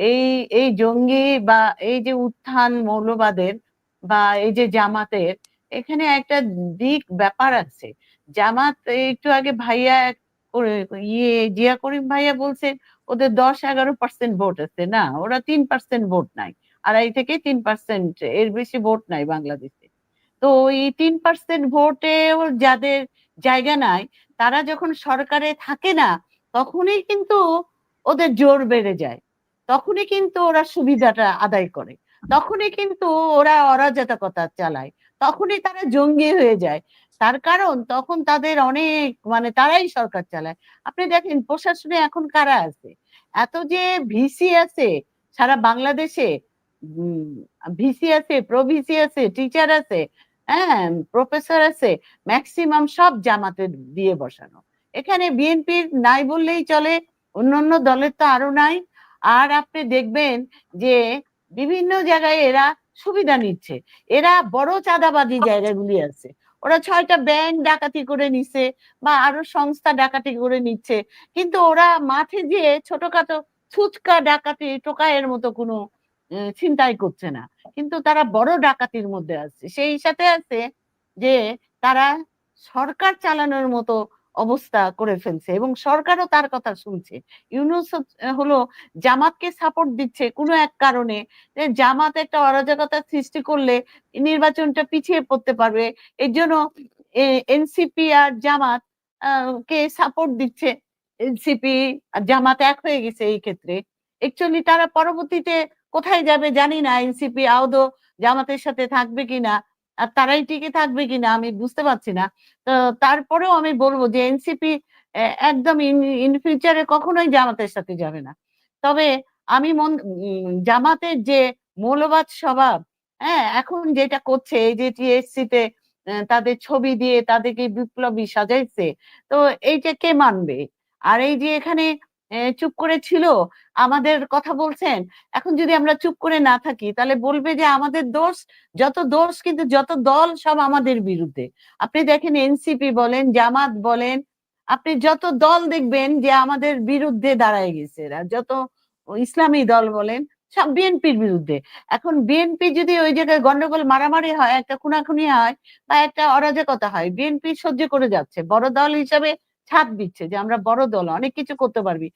এই এই জঙ্গি বা এই যে উত্থান মৌলবাদের বা এই যে জামাতের, এখানে একটা দিক ব্যাপার আছে। জামাত একটু আগে ভাইয়া ইয়ে জিয়া করিম ভাইয়া বলছেন ওদের দশ এগারো পার্সেন্ট ভোট আছে না? ওরা তিন পার্সেন্ট ভোট নাই। আড়াই থেকে তিন পার্সেন্ট এর বেশি ভোট নাই বাংলাদেশে। তো এই তিন পার্সেন্ট ভোটেও যাদের জায়গা নাই, তারা যখন সরকারে থাকে না, তখনই কিন্তু ওদের জোর বেড়ে যায়। তখনই কিন্তু ওরা সুবিধাটা আদায় করে। তখনই কিন্তু ওরা অরাজকতা চালায়। তখনই তারা জঙ্গি হয়ে যায়। তার কারণ তখন তাদের অনেক মানে তারাই সরকার চালায়। আপনি দেখেন, প্রশাসনে এখন কারা আছে? এত যে ভিসি আছে, সারা বাংলাদেশে ভিসি আছে, প্রভিসি আছে, টিচার আছে হ্যাঁ প্রফেসর আছে, ম্যাক্সিমাম সব জামাতে দিয়ে বসানো। এখানে বিএনপির নাই বললেই চলে, অন্যান্য দলের তো আরও নাই। আর আপনি দেখবেন যে বিভিন্ন জায়গায় এরা সুবিধা নিচ্ছে। এরা বড় চাঁদাবাজি জায়গাগুলি আছে। ওরা ছয়টা ব্যাংক ডাকাতি করে নিচ্ছে বা আরও সংস্থা ডাকাতি করে নিচ্ছে। কিন্তু ওরা মাঠে গিয়ে ছোটখাটো ছুচকা ডাকাতি টোকায়ের মতো কোনো ছিনতাই করছে না। কিন্তু তারা বড় ডাকাতির মধ্যে আছে। সেই সাথে আছে যে তারা সরকার চালানোর মতো অবস্থা করে ফেলছে এবং সরকারও তার কথা শুনছে। ইউনুস হলো জামাতকে সাপোর্ট দিচ্ছে কোনো এক কারণে। জামাত একটা অরাজকতা সৃষ্টি করলে নির্বাচনটা পিছিয়ে পড়তে পারবে। এর জন্য এনসিপি আর জামাত কে সাপোর্ট দিচ্ছে এনসিপি আর জামাত এক হয়ে গেছে এই ক্ষেত্রে। একচুয়ালি তারা পরবর্তীতে কোথায় যাবে জানি না। এনসিপি আদৌ জামাতের সাথে থাকবে কিনা? আর তারাই টিকে থাকবে কিনা আমি বুঝতে পারছি না। তো তারপরেও আমি বলব যে এনসিপি একদম ইন ফিউচারে কখনোই জামাতের সাথে যাবে না। তবে আমি মন জামাতের যে মৌলবাদ স্বভাব হ্যাঁ এখন যেটা করছে, এই যে টিএসসি তে তাদের ছবি দিয়ে তাদেরকে বিপ্লবী সাজাইছে, তো এইটা কে মানবে? আর এই যে এখানে চুপ করে ছিল, আমাদের কথা বলছেন। এখন যদি আমরা চুপ করে না থাকি, তাহলে বলবে যে আমাদের দোষ, যত দোষ কিন্তু যত দল সব আমাদের বিরুদ্ধে। আপনি দেখেন এনসিপি বলেন, জামাত বলেন, আপনি যত দল দেখবেন যে আমাদের বিরুদ্ধে দাঁড়ায় গেছে এরা যত ইসলামী দল বলেন, সব বিএনপির বিরুদ্ধে। এখন বিএনপি যদি ওই জায়গায় গন্ডগোল মারামারি হয়, একটা খুনাখুনি হয়, বা একটা অরাজকতা হয়, বিএনপি সহ্য করে যাচ্ছে। বড় দল হিসাবে ছাপ দিচ্ছে যে আমরা বড় দল, অনেক কিছু করতে পারবি।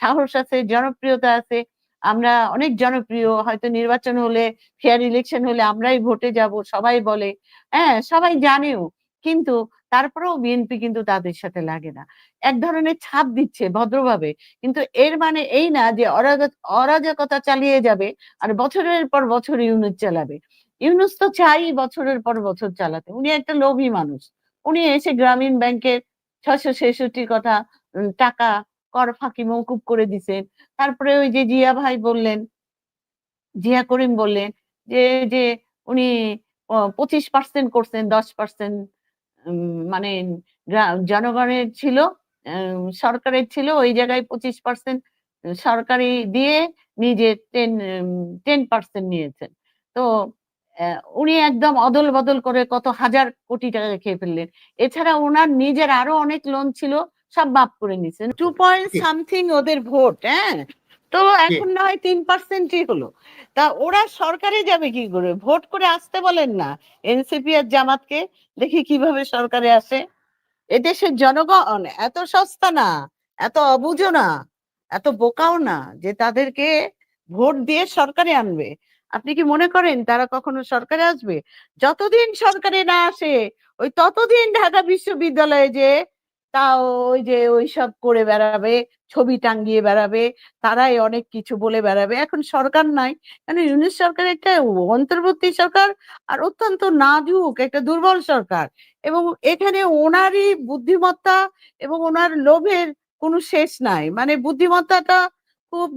সাহস আছে, জনপ্রিয়তা আছে, আমরা অনেক জনপ্রিয়, হয়তো নির্বাচন হলে ফেয়ার ইলেকশন হলে আমরাই ভোটে যাব, সবাই বলে। হ্যাঁ সবাই জানেও, কিন্তু তারপরেও বিএনপি কিন্তু তাদের সাথে লাগে না। এক ধরনের ছাপ দিচ্ছে ভদ্রভাবে, কিন্তু এর মানে এই না যে অরাজকতা চালিয়ে যাবে আর বছরের পর বছর ইউনুস চালাবে। ইউনুস তো চাই বছরের পর বছর চালাতে। উনি একটা লোভী মানুষ। উনি এসে গ্রামীণ ব্যাংকের ছয়শো ছেষট্টি কথা টাকা কর ফাঁকি মৌকুব করে দিছেন তারপরে ওই যে জিয়া ভাই বললেন, জিয়া করিম বললেন যে যে উনি পঁচিশ পার্সেন্ট করছেন, দশ পার্সেন্ট মানে জনগণের ছিল সরকারের ছিল, ওই জায়গায় পঁচিশ পার্সেন্ট সরকারি দিয়ে নিজে টেন টেন পার্সেন্ট নিয়েছেন। তো উনি একদম অদল বদল করে কত হাজার কোটি টাকা খেয়ে ফেললেন। এছাড়া ওনার নিজের আরও অনেক লোন ছিল সব মাফ করে নিছেন। টু পয়েন্ট সামথিং ওদের ভোট হ্যাঁ? তো এখন না হয় তিন পার্সেন্টই হলো। তা ওরা সরকারে যাবে কি করে? ভোট করে আসতে বলেন না। এনসিপি আর জামাতকে দেখি কীভাবে সরকারে আসে। এদেশের জনগণ এত সস্তা না এত অবুঝো না এত বোকাও না যে তাদেরকে ভোট দিয়ে সরকারে আনবে। আপনি কি মনে করেন তারা কখনো সরকারে আসবে? যতদিন সরকারে না আসে, ওই ততদিন ঢাকা বিশ্ববিদ্যালয়ে যে তাও ওই যে ওই সব করে বেড়াবে, ছবি টাঙ্গিয়ে বেড়াবে, তারাই অনেক কিছু বলে বেড়াবে। এখন সরকার নাই। মানে ইউনিট সরকার একটা অন্তর্বর্তী সরকার আর অত্যন্ত নাজুক, একটা দুর্বল সরকার। এবং এখানে ওনারই বুদ্ধিমত্তা এবং ওনার লোভের কোনো শেষ নাই। মানে বুদ্ধিমত্তাটা খুব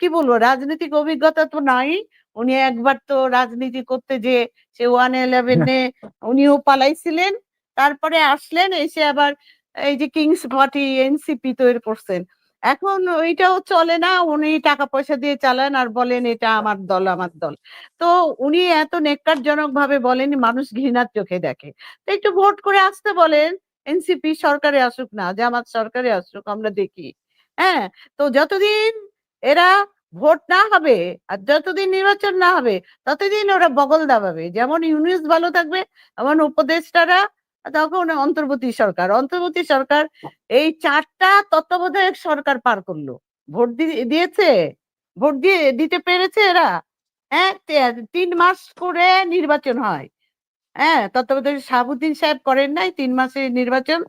কি বলব রাজনৈতিক অভিজ্ঞতা তো নাই। উনি একবার তো রাজনীতি করতে যে সে ওয়ান ইলেভেনে উনিও পালাইছিলেন তারপরে আসলেন এসে আবার এই যে কিংস পার্টি এনসিপি তৈরি করছেন। এখন ওইটাও চলে না উনি টাকা পয়সা দিয়ে চালান আর বলেন এটা আমার দল আমার দল। তো উনি এত নেককারজনক ভাবে বলেন মানুষ ঘৃণার চোখে দেখে। তো একটু ভোট করে আসতে বলেন এনসিপি সরকারে আসুক না জামাত সরকারে আসুক আমরা দেখি। হ্যাঁ তো যতদিন এরা ভোট না হবে আর যতদিন নির্বাচন না হবে, ততদিন ওরা বগল দাবাবে। যেমন ইউনিস ভালো থাকবে, এমন উপদেষ্টারা তখন অন্তর্বর্তী সরকার। অন্তর্বর্তী সরকার এই চারটা তত্ত্বাবধায়ক সরকার পার করল। ভোট দিয়েছে, ভোট দিয়ে দিতে পেরেছে এরা। হ্যাঁ তিন মাস করে নির্বাচন হয়। হ্যাঁ তত্ত্বাবধায়ক শাহাবুদ্দিন সাহেব করেন নাই, তিন মাসে নির্বাচন।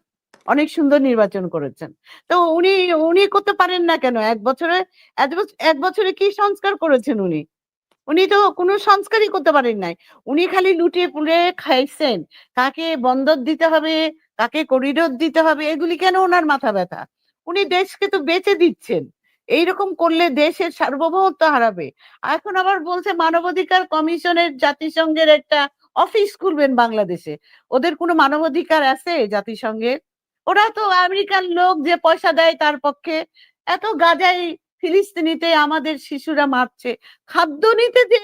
অনেক সুন্দর নির্বাচন করেছেন। তো উনি উনি করতে পারেন না কেন? এক বছরে, এক বছ- এক বছরে কি সংস্কার করেছেন উনি? উনি তো কোনো সংস্কারই করতে পারেন নাই। উনি খালি লুটিয়ে পুড়ে খাইছেন। কাকে বন্দর দিতে হবে, কাকে করিডোর দিতে হবে, এগুলি কেন ওনার মাথা ব্যথা? উনি দেশকে তো বেঁচে দিচ্ছেন। এইরকম করলে দেশের সার্বভৌমত্ব হারাবে। এখন আবার বলছে মানবাধিকার কমিশনের জাতিসংঘের একটা অফিস খুলবেন বাংলাদেশে। ওদের কোনো মানবাধিকার আছে জাতিসংঘের? ওরা তো আমেরিকান লোক যে পয়সা দেয় তার পক্ষে। এত গাজাই ফিলিস্তিনিতে আমাদের শিশুরা মারছে। খাদ্য নিতে যে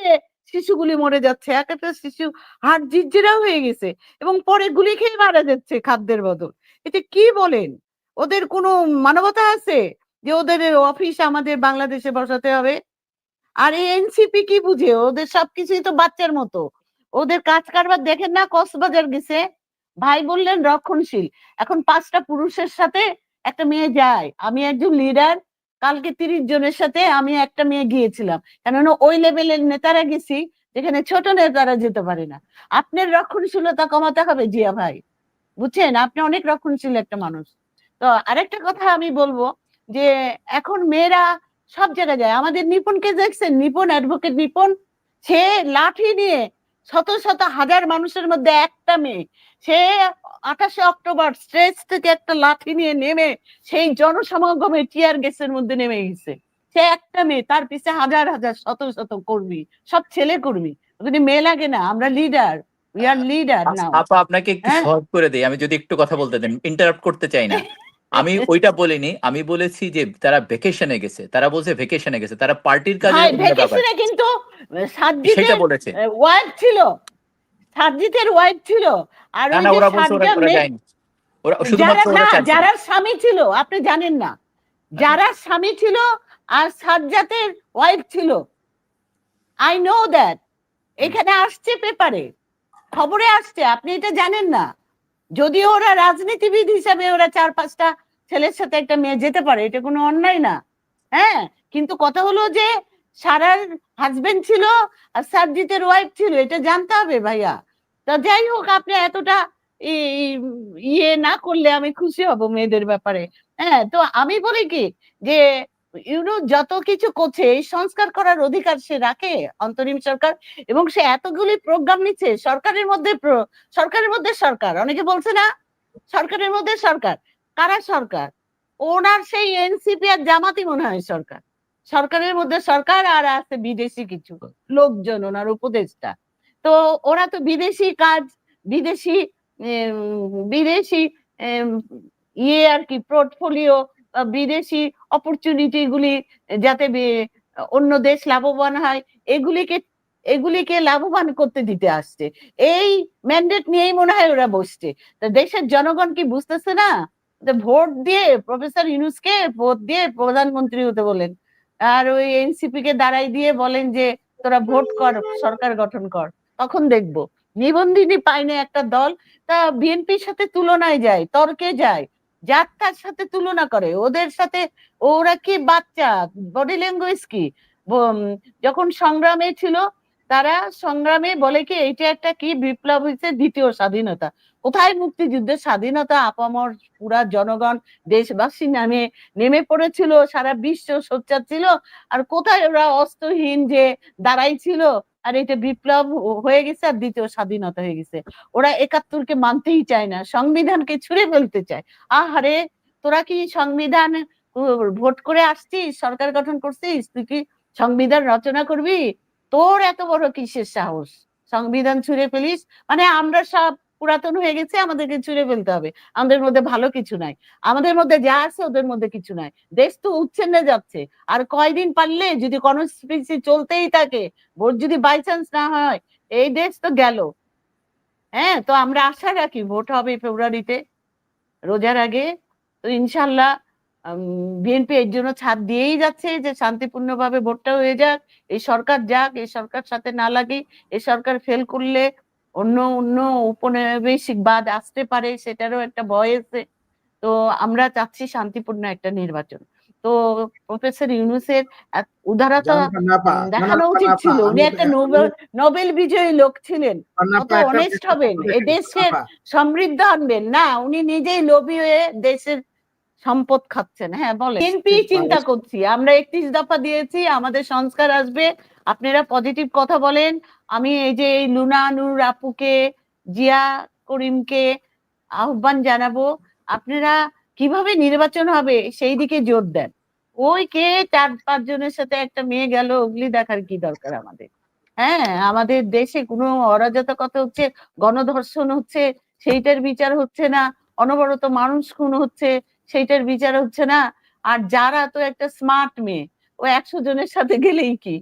শিশুগুলি মরে যাচ্ছে, এক একটা শিশু হাট জিজ্জিরা হয়ে গেছে এবং পরে গুলি খেয়ে মারা যাচ্ছে খাদ্যের বদল। এটা কি বলেন? ওদের কোনো মানবতা আছে যে ওদের অফিস আমাদের বাংলাদেশে বসাতে হবে? আর এই এনসিপি কি বুঝে? ওদের সবকিছুই তো বাচ্চার মতো। ওদের কাজ কারবার দেখেন না কক্সবাজার গেছে? ভাই বললেন রক্ষণশীল। এখন পাঁচটা পুরুষের সাথে একটা মেয়ে যায়। আমি একজন লিডার কালকে তিরিশ জনের সাথে আমি একটা মেয়ে গিয়েছিলাম। কেননা ওই লেভেলের নেতারা গেছি, যেখানে ছোট নেতারা যেতে পারে না। আপনার রক্ষণশীলতা কমাতে হবে জিয়া ভাই। বুঝছেন? আপনি অনেক রক্ষণশীল একটা মানুষ। তো আরেকটা কথা আমি বলব যে, এখন মেয়েরা সব জায়গায় যায়। আমাদের নিপুণকে দেখছেন? নিপুণ অ্যাডভোকেট নিপুণ। সে লাঠি নিয়ে শত শত হাজার মানুষের মধ্যে একটা মেয়ে। সে আঠাশে অক্টোবর স্ট্রেজ থেকে একটা লাঠি নিয়ে নেমে সেই জনসমাগমে টিয়ার গ্যাসের মধ্যে নেমে গেছে। সে একটা মেয়ে তার পিছে হাজার হাজার শত শত কর্মী সব ছেলে কর্মী। ওখানে মেয়ে লাগে না আমরা লিডার উই আর লিডার আপা আপনাকে একটু হ্যাঁ? করে দেই। আমি যদি একটু কথা বলতে দেন ইন্টারাপ্ট করতে চাই না। আমি ওইটা বলিনি আমি বলেছি যে তারা ভেকেশনে গেছে তারা বলছে ভেকেশনে গেছে তারা পার্টির কাজে ব্যাপার। ভেকেশনে কিন্তু সেটা বলেছে। ওয়াইফ ছিল সাজ্জিদের ওয়াইফ ছিল আর ওই ওরা বলছে ওরা মেয়ে- যায়নি। ওরা যারা শুধুমাত্র ওরা যারা স্বামী ছিল আপনি জানেন না। যারা স্বামী ছিল আর সাজ্জাতের ওয়াইফ ছিল। আই নো দ্যাট এখানে আসছে পেপারে। খবরে আসছে আপনি এটা জানেন না। যদিও ওরা রাজনীতিবিদ হিসাবে ওরা চার পাঁচটা ছেলের সাথে একটা মেয়ে যেতে পারে, এটা কোনো অন্যায় না। হ্যাঁ কিন্তু কথা হলো যে সারার হাজবেন্ড ছিল আর সারজিতের ওয়াইফ ছিল, এটা জানতে হবে ভাইয়া। তা যাই হোক, আপনি এতটা ইয়ে না করলে আমি খুশি হব মেয়েদের ব্যাপারে। হ্যাঁ তো আমি বলি কি যে ইউনো যত কিছু করছে, এই সংস্কার করার অধিকার সে রাখে অন্তরিম সরকার, এবং সে এতগুলি প্রোগ্রাম নিচ্ছে, সরকারের মধ্যে সরকারের মধ্যে সরকার, অনেকে বলছে না, সরকারের মধ্যে সরকার, কারা সরকার? ওনার সেই এনসিপি আর জামাতি মনে হয় সরকার, সরকারের মধ্যে সরকার আর আছে বিদেশি কিছু লোকজন, ওনার উপদেষ্টা, তো ওরা তো বিদেশি কাজ, বিদেশি বিদেশি ইয়ে আর কি পোর্টফোলিও বিদেশি অপরচুনিটি গুলি যাতে অন্য দেশ লাভবান হয়, এগুলিকে এগুলিকে লাভবান করতে দিতে আসছে। এই ম্যান্ডেট নিয়েই মনে হয় ওরা বসছে। তা দেশের জনগণ কি বুঝতেছে না? ভোট দিয়ে প্রফেসর ইউনুসকে ভোট দিয়ে প্রধানমন্ত্রী হতে বলেন। আর ওই এনসিপি কে দাঁড়াই দিয়ে বলেন যে, তোরা ভোট কর, সরকার গঠন কর। তখন দেখব। নিবন্ধিনী পাইনে একটা দল। তা বিএনপির সাথে তুলনায় যায়, তর্কে যায়। যাত্রার সাথে তুলনা করে। ওদের সাথে ওরা কি বাচ্চা? বডি ল্যাঙ্গুয়েজ কি? যখন সংগ্রামে ছিল, তারা সংগ্রামে বলে কি, এইটা একটা কি বিপ্লব হয়েছে দ্বিতীয় স্বাধীনতা। কোথায় মুক্তিযুদ্ধের স্বাধীনতা? আপামর পুরা জনগণ দেশবাসী নামে নেমে পড়েছিল, সারা বিশ্ব সোচ্চার ছিল। আর কোথায় ওরা অস্ত্রহীন যে দাঁড়াই ছিল আর এটা বিপ্লব হয়ে গেছে আর দ্বিতীয় স্বাধীনতা হয়ে গেছে। ওরা একাত্তরকে মানতেই চায় না, সংবিধানকে ছুড়ে ফেলতে চায়। আহারে, তোরা কি সংবিধান ভোট করে আসছিস, সরকার গঠন করছিস? তুই কি সংবিধান রচনা করবি? তোর এত বড় কিসের সাহস? সংবিধান ছুড়ে ফেলিস? মানে আমরা সব পুরাতন হয়ে গেছে, আমাদেরকে ছুঁড়ে ফেলতে হবে। আমাদের মধ্যে ভালো কিছু নাই। আমাদের মধ্যে যা আছে, ওদের মধ্যে কিছু নাই। দেশ তো উচ্ছেন্নে যাচ্ছে। আর কয়দিন পারলে যদি কনস্পিরেসি চলতেই থাকে, ভোট যদি বাই চান্স না হয়, এই দেশ তো গেল। হ্যাঁ তো আমরা আশা রাখি ভোট হবে ফেব্রুয়ারিতে। রোজার আগে তো ইনশাল্লাহ বিএনপি এর জন্য ছাড় দিয়েই যাচ্ছে যে শান্তিপূর্ণভাবে ভোটটা হয়ে যাক। এই সরকার যাক, এই সরকার সাথে না লাগে, এই সরকার ফেল করলে অন্য অন্য উপনিবেশিকবাদ আসতে পারে সেটারও একটা ভয় আছে। তো আমরা চাচ্ছি শান্তিপূর্ণ একটা নির্বাচন। তো প্রফেসর ইউনুসের উদারতা দেখানো উচিত ছিল। উনি একটা নোবেল নোবেল বিজয়ী লোক ছিলেন। কত অনেস্ট হবেন এই দেশের সমৃদ্ধ আনবেন। না উনি নিজেই লোভী হয়ে দেশের সম্পদ খাচ্ছেন। হ্যাঁ বলেন। বিএনপি চিন্তা করছি। আমরা একত্রিশ দফা দিয়েছি আমাদের সংস্কার আসবে। আপনারা পজিটিভ কথা বলেন। আমি এই যে এই লুনা, নুর, আপুকে, জিয়া, করিমকে আহ্বান জানাব, আপনারা কীভাবে নির্বাচন হবে সেই দিকে জোর দেন। ওই কে চার, পাঁচ জনের সাথে একটা মেয়ে গেল, ওগুলি দেখার কি দরকার আমাদের? হ্যাঁ আমাদের দেশে কোনো অরাজকতা হচ্ছে, গণধর্ষণ হচ্ছে, সেইটার বিচার হচ্ছে না, অনবরত মানুষ খুন হচ্ছে, সেইটার বিচার হচ্ছে না। আর যারা তো একটা স্মার্ট মেয়ে, ও একশো জনের সাথে গেলেই কি?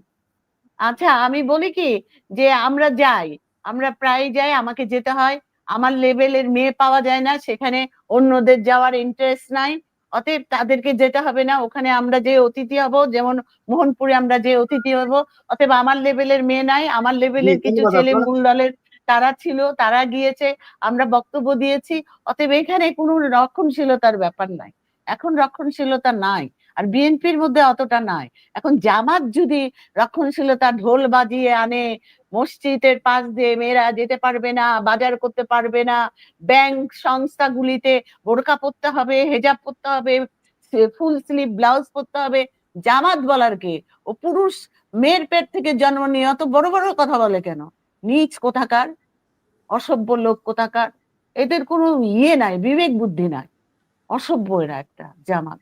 আচ্ছা আমি বলি কি যে আমরা যাই আমরা প্রায় যাই আমাকে যেতে হয়। আমার লেভেলের মেয়ে পাওয়া যায় না সেখানে অন্যদের যাওয়ার ইন্টারেস্ট নাই। অতএব তাদেরকে যেতে হবে না ওখানে আমরা যে অতিথি হব যেমন মোহনপুরে আমরা যে অতিথি হব। অতএব আমার লেভেলের মেয়ে নাই আমার লেভেলের কিছু ছেলে। মূল দলের তারা ছিল তারা গিয়েছে আমরা বক্তব্য দিয়েছি। অতএব এখানে কোনো রক্ষণশীলতার ব্যাপার নাই এখন রক্ষণশীলতা নাই। আর বিএনপির মধ্যে অতটা নাই। এখন জামাত যদি রক্ষণশীলতা ঢোল বাজিয়ে আনে, মসজিদের পাশ দিয়ে মেয়েরা যেতে পারবে না, বাজার করতে পারবে না, ব্যাংক সংস্থাগুলিতে বোরকা পরতে হবে, হেজাব পরতে হবে ফুল স্লিভ ব্লাউজ পরতে হবে, জামাত বলার কে? ও পুরুষ মেয়ের পেট থেকে জন্ম নিয়ে অত বড় বড় কথা বলে কেন? নিচ কোথাকার? অসভ্য লোক কোথাকার? এদের কোনো ইয়ে নাই, বিবেক বুদ্ধি নাই। অসভ্য এরা একটা জামাত।